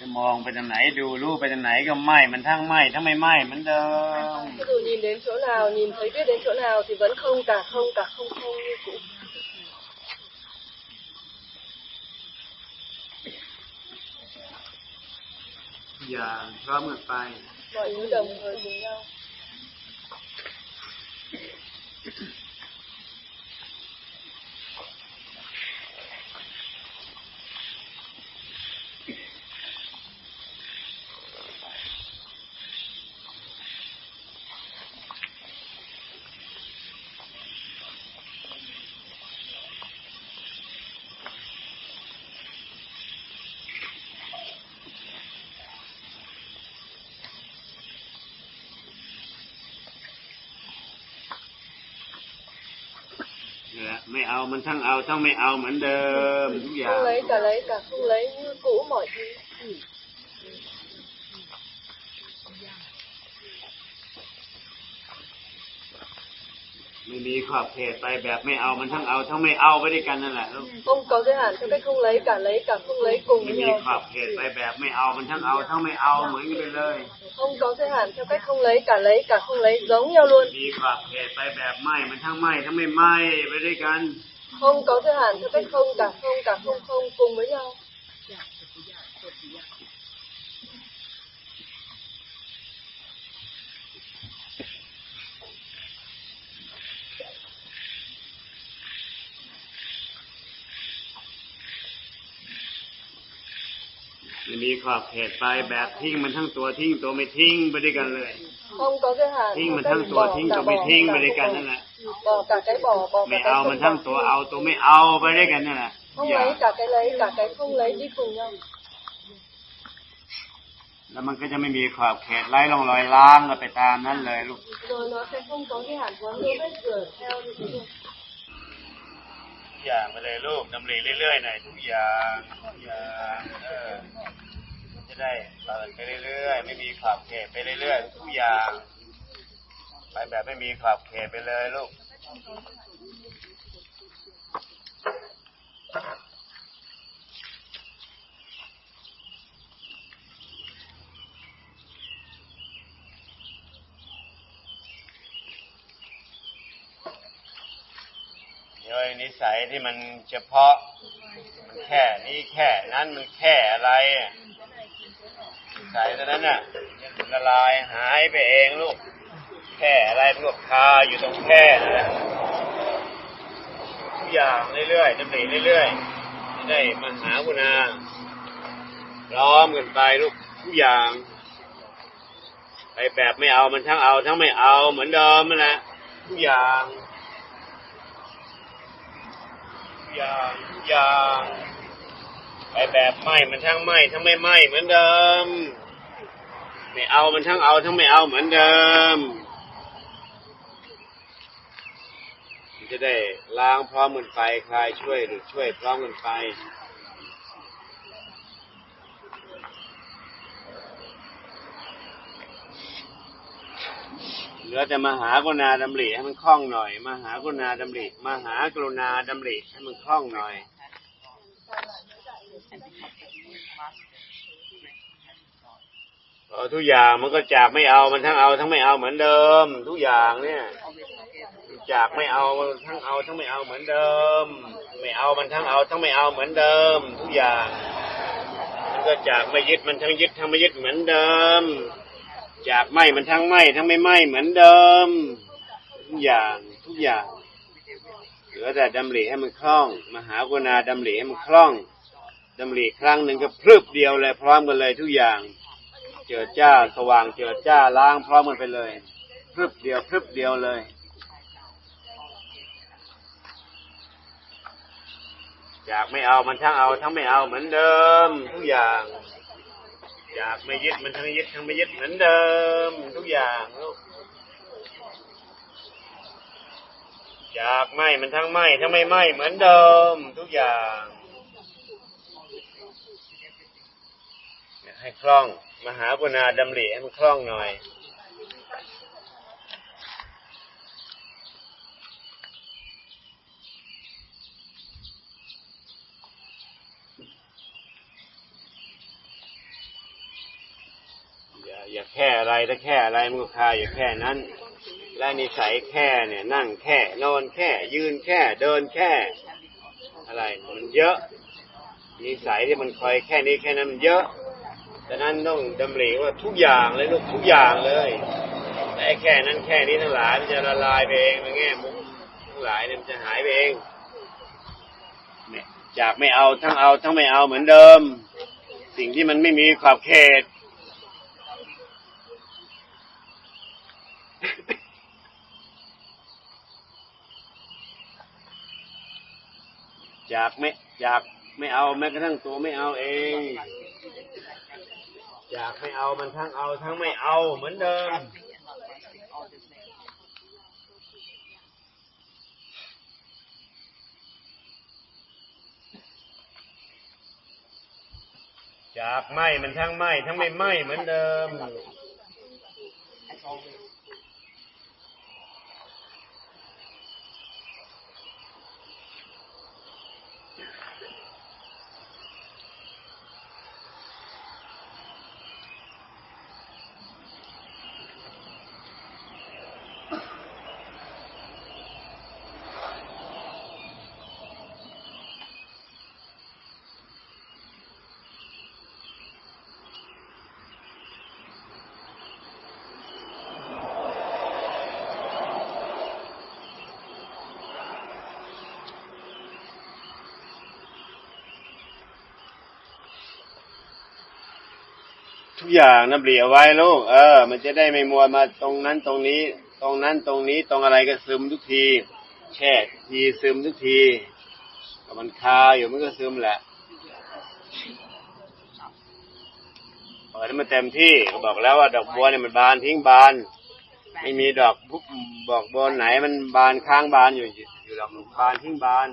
จะมองไปทางไหนดูรูปไปทางไหนก็ไหม้มันทั้งไหม้ทั้งไม่ไหม้เหมือนเดิม Ví dụ nhìn đến chỗ nào, nhìn thấy biết đến chỗ nào thì vẫn không cả không cả không không như cũ. อย่างพร้อมกันไป Mọi thứ đồng thời cùng nhau. ไม่เอามันทั้งเอาทั้งไม่เอาเหมือนเดิมทุกอย่าง Không lấy cả lấy cả không lấy như cũ mọi thứ. ไม่มีขอบเขตไปแบบไม่เอามันทั้งเอาทั้งไม่เอาไปด้วยกันนั่นแหละลูก Không có giới hạn cho cách không lấy cả lấy cả không lấy cùng ไม่ với มี nhau. ขอบเขตไปแบบไม่เอามันทั้งเอาทั้งไม่เอาเหมือนกันไปเลย Không có giới hạn theo cách không lấy cả lấy cả không lấy giống nhau luôn. มีขอบเขตไปแบบไม่มันทั้งไม่ทั้งไม่ไม่ไปด้วยกัน Không có giới hạn theo cách không cả không cả không không cùng với nhau. ไม่มีขอบเขตไปแบบทิ้งมันทั้งตัวทิ้งตัวไม่ทิ้งไปด้วยกันเลย Không có giới hạn ทิ้ง theo มันทั้ง cách ตัว bỏ ทิ้ง cả ตัว bỏ ไม่ทิ้ง cả ไปด้วย không กัน bỏ. นั่นแหละ Bỏ cả cái bỏ bỏ ไม่ cả cái เอา không มันทั้ง bỏ. ตัวเอาตัวไม่เอาไปด้วยกันนั่นแหละ Không อย่า lấy cả cái lấy cả cái không lấy đi cùng nhau. แล้วมันก็จะไม่มีขอบเขตไล่ลองรอยล้างกันไปตามนั้นเลยลูก Rồi nó sẽ không có cái hạn quán nữa vết rửa theo như thế này. ทุกอย่างไปเลยลูกดำริเรื่อยๆหน่อยทุกอย่างทุกอย่างเออ จะได้เปิดไปเรื่อยๆ ไม่มีขอบเขตไปเรื่อยๆทุกอย่างไปแบบไม่มีขอบเขตไปเลยลูกโดยนิสัยที่มันเฉพาะ มันแค่นี้แค่นั้นมันแค่อะไร อะนิสัยเท่านั้นน่ะมันละลายหายไปเองลูก แค่อะไรพวกคาอยู่ตรงแค่นะทุกอย่างเรื่อยๆดำริเรื่อยๆจะได้มาหากุณาพร้อมกันไปลูกทุกอย่าง ไปแบบไม่เอามันทั้งเอา ทั้งไม่เอาเหมือนเดิมนั่นแหละทุกอย่างอย่างอย่างไปแบบไม่มันทั้งไม่ทั้งไม่ไม่เหมือนเดิม ไม่เอามันทั้งเอาทั้งไม่เอาเหมือนเดิม มันจะได้ล้างพร้อมกันไปคลายช่วยหรือช่วยพร้อมกันไปเหลือแต่มหากรุณาดำริให้มันคล่องหน่อย มหากรุณาดำริมหากรุณาดำริให้มันคล่องหน่อย ทุกอย่างมันก็จากไม่เอามันทั้งเอาทั้งไม่เอาเหมือนเดิม ทุกอย่างเนี่ย จากไม่เอาทั้งเอาทั้งไม่เอาเหมือนเดิม ไม่เอามันทั้งเอาทั้งไม่เอาเหมือนเดิม ทุกอย่างมันก็จากไม่ยึดมันทั้งยึดทั้งไม่ยึดเหมือนเดิม จากไม่มันทั้งไม่ทั้งไม่ไม่เหมือนเดิม ทุกอย่างทุกอย่างเหลือแต่ดำริให้มันคล่อง มหากรุณาดำริให้มันคล่องดำริครั้งหนึ่งก็พรึบเดียวเลยพร้อมกันเลยทุกอย่าง เจิดจ้า สว่างเจิดจ้าล้างพร้อมกันไปเลยพรึบเดียวพรึบเดียวเลยจากไม่เอามันทั้งเอา ทั้งไม่เอาเหมือนเดิม ทุกอย่าง อยากไม่ยึดมันทั้งยึดทั้งไม่ยึดเหมือนเดิม ทุกอย่างลูกอยากไม่มันทั้งไม่ทั้งไม่ไม่เหมือนเดิม ทุกอย่างให้คล่อง มหากรุณาดำริให้มันคล่องหน่อยอย่าแค่อะไรถ้าแค่อะไรมันก็คาอยู่แค่นั้น และนิสัยแค่เนี่ย นั่งแค่ นอนแค่ ยืนแค่ เดินแค่ อะไรมันเยอะนิสัยที่มันคอยแค่นี้แค่นั้นมันเยอะ ดังนั้นต้องดำริว่าทุกอย่างเลยลูกทุกอย่างเลยแต่ไอ้แค่นั้นแค่นี้ทั้งหลายมันจะละลายไปเองในแง่มุมทั้งหลายเนี่ยมันจะหายไปเองเนี่ยจากไม่เอาทั้งเอาทั้งไม่เอาเหมือนเดิม สิ่งที่มันไม่มีขอบเขตจากไม่จากไม่เอาแม้กระทั่งตัวไม่เอาเอง จากไม่เอามันทั้งเอาทั้งไม่เอาเหมือนเดิมจากไม่มันทั้งไม่ทั้งไม่ไม่เหมือนเดิม ทุกอย่างนะเปลี่ยไว้ลูกเออ มันจะได้ไม่มัวมาตรงนั้นตรงนี้ ตรงนั้นตรงนี้ตรงอะไรก็ซึมทุกที แช่ทีซึมทุกทีมันคาอยู่มันก็ซึมแหละเปิดให้มันเต็มที่บอกแล้วว่าดอกบัวเนี่ยมันบานทิ้งบาน ไม่มีดอกปุ๊บบอกบัวไหนมันบานค้างบานอยู่อยู่ดอกบานทิ้งบาน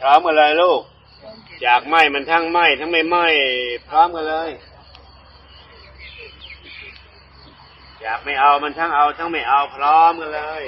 พร้อมกันเลยลูก จากไหมมันทั้งไหมทั้งไม่ไหมพร้อมกันเลยจากไม่เอามันทั้งเอาทั้งไม่เอาพร้อมกันเลย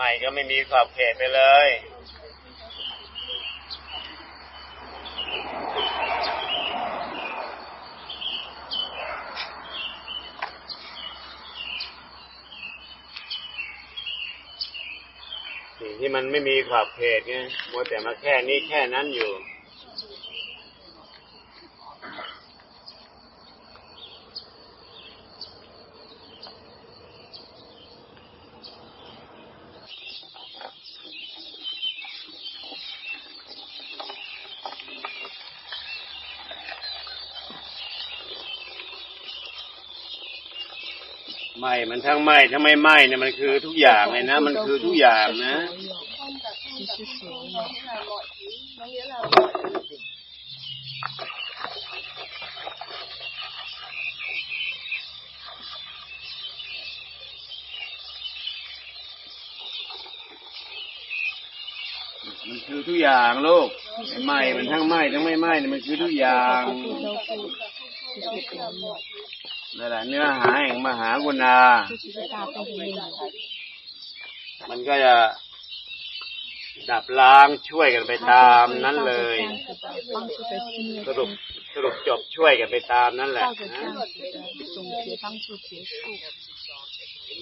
ใหม่ก็ไม่มีขอบเขตไปเลย สิ่งที่มันไม่มีขอบเขตไงมัวแต่มาแค่นี้แค่นั้นอยู่ ไม่มันทั้งไม่ทั้งไม่ไหม้เนี่ยมันคือทุกอย่างเลยนะ มันคือทุกอย่างนะ nó nghĩa là mọi thứ มันคือทุกอย่างลูกไม่ไหม้มันทั้งไหม้ทั้งไม่ไหม้เนี่ยมันคือทุกอย่าง นี่แหละเนื้อหาแห่งมหากุณา มันก็จะดับล้างช่วยกันไปตามนั้นเลย สรุปสรุปจบช่วยกันไปตามนั้นแหละนะ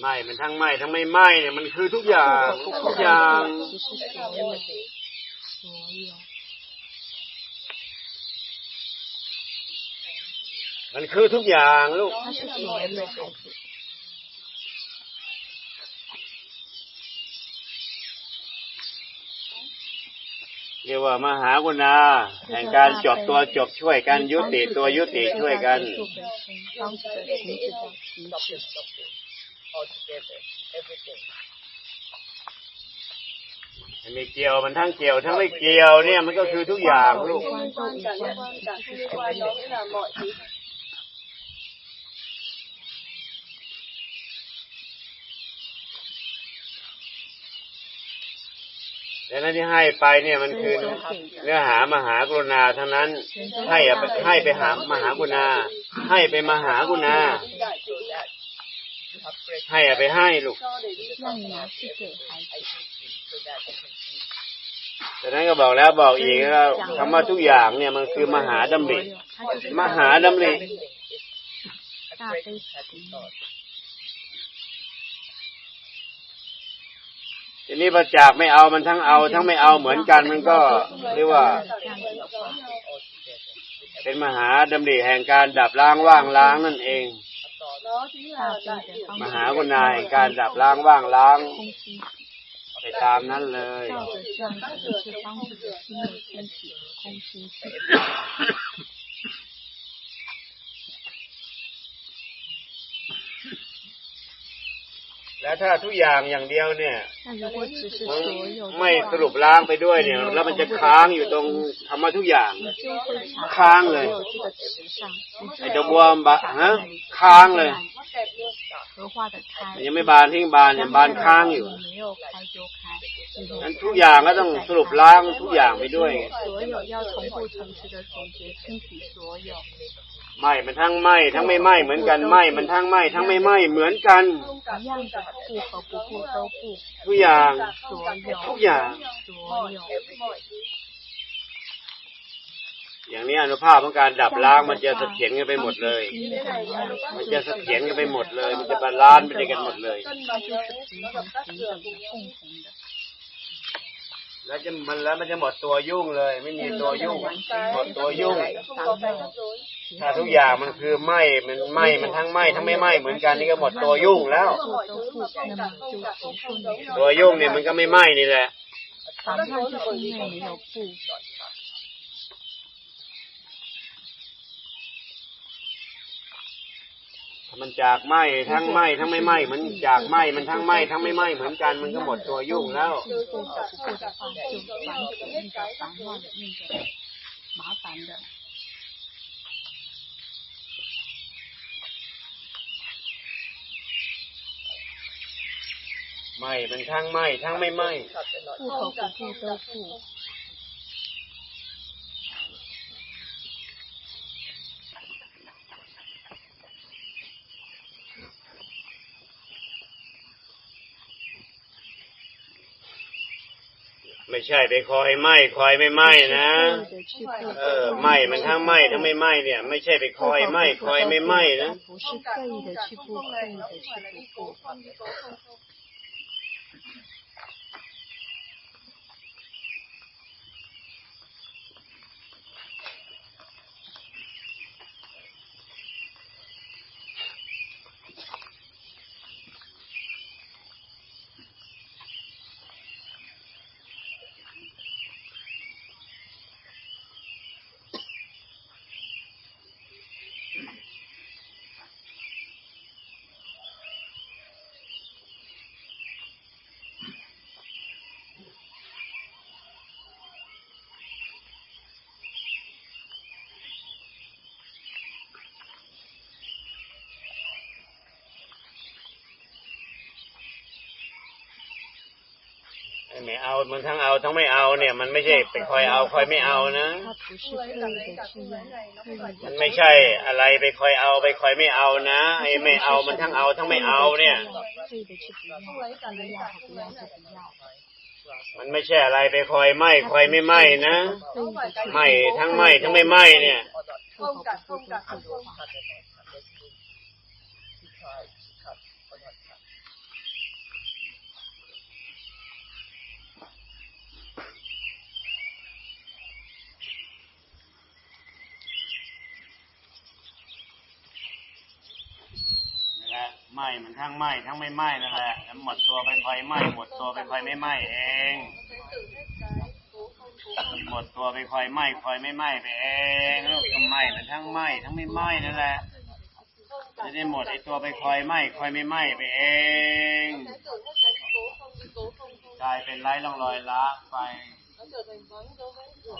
ไม่มันทั้งไม่ทั้งไม่ไม่เนี่ยมันคือทุกอย่างทุกอย่าง มันคือทุกอย่างลูกเรียกว่ามหาวุณาแห่งการจบตัวจบช่วยกันยุติตัวยุติช่วยกันมีเกี่ยวมันทั้งเกี่ยวทั้งไม่เกี่ยวเนี่ยมันก็คือทุกอย่างลูก แต่นั้นที่ให้ไปเนี่ยมันคือเนื้อหามหากรุณาทั้งนั้น ให้ไปให้ไปหามหากรุณา ให้ไปมหากรุณา ให้ไปให้ลูกดังนั้นก็บอกแล้วบอกอีกแล้วคำว่าทุกอย่างเนี่ยมันคือมหาดำริ มหาดำริ ทีนี้พระจากไม่เอามันทั้งเอาทั้งไม่เอาเหมือนกันมันก็เรียกว่า เป็นมหาดำริแห่งการดับล้างว่างล้างนั่นเอง มหากุณาแห่งการดับล้างว่างล้างไปตามนั้นเลย แล้วถ้าทุกอย่างอย่างเดียวเนี่ยไม่สรุปล้างไปด้วยเนี่ย แล้วมันจะค้างอยู่ตรงทำมาทุกอย่าง ค้างเลยไอ้ดอบวมบะฮะค้างเลยยังไม่บานทิ้งบานยังบานค้างอยู่นั้นทุกอย่างก็ต้องสรุปล้างทุกอย่างไปด้วย ไหมมันทั้งไหมทั้งไม่ไหมเหมือนกันไหมมันทั้งไหมทั้งไม่ไหมเหมือนกัน ทุกอย่าง ทุกอย่าง อย่างนี้อนุภาพของการดับล้างมันจะเสถียรกันไปหมดเลย มันจะเสถียรกันไปหมดเลย มันจะบาลานซ์ไปด้วยกันหมดเลย แล้วจะมันแล้วมันจะหมดตัวยุ่งเลย ไม่มีตัวยุ่งหมดตัวยุ่ง không có cái rắc rối ถ้าทุกอย่างมันคือไหม้มันไหม้มันทั้งไหม้ทั้งไม่ไหม้เหมือนกันนี่ก็หมดตัวยุ่งแล้ว mọi thứ mà không cả không cả không không giống nhau ตัวยุ่งเนี่ยมันก็ไม่ไหม้นี่แหละ มันจากไหมทั้งไหมทั้งไม่ไหมเหมือนจากไหมมันทั้งไหมทั้งไม่ไหมเหมือนกันมันก็หมดตัวยุ่งแล้วไหมมันทั้งไหมทั้งไม่ไหม ไม่ใช่ไปคอยไหมคอยไม่ไหมนะ เออไหมมันทั้งไหมทั้งไม่ไหมเนี่ย ไม่ใช่ไปคอยไหมคอยไม่ไหมนะ ไม่เอา มันทั้งเอาทั้งไม่เอาเนี่ย มันไม่ใช่เป็นคอยเอาคอยไม่เอานะ มันไม่ใช่อะไรไปคอยเอาไปคอยไม่เอานะ ไอ้ไม่เอามันทั้งเอาทั้งไม่เอาเนี่ย มันไม่ใช่อะไรไปคอยไหม่คอยไม่ไหม่นะไหม่ทั้งไหม่ทั้งไม่ไหม่เนี่ย ไหม้มันทั้งไหม้ทั้งไม่ไหม้นั่นแหละแล้วหมดตัวไปคอยไหม้หมดตัวไปคอยไม่ไหม้เองหมดตัวไปคอยไหม้คอยไม่ไหม้ไปเองลูกก็ไหม้มันทั้งไหม้ทั้งไม่ไหม้นั่นแหละ không จะได้หมดไอตัวไปคอยไหม้คอยไม่ไหม้ไปเองกลายเป็นไร้ร่องรอยล้าไป nó trở thành có những dấu vết của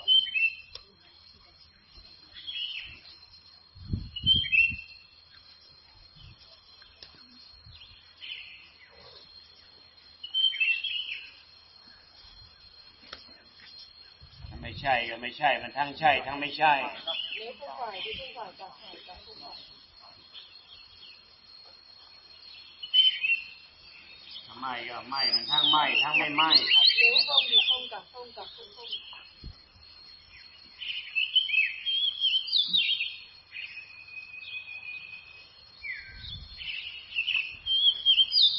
ถ้าไม่ใใช่ก็ไม่ใช่ มันทั้งใช่ ทั้งไม่ใช่ไม่ก็ไม่ มันทั้งไม่ ทั้งไม่ไม่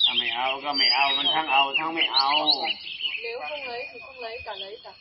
ถ้ไม่เอาก็ไม่เอา มันทั้งเอา ทั้งไม่เอา nếu không lấy thì không lấy cả lấy cả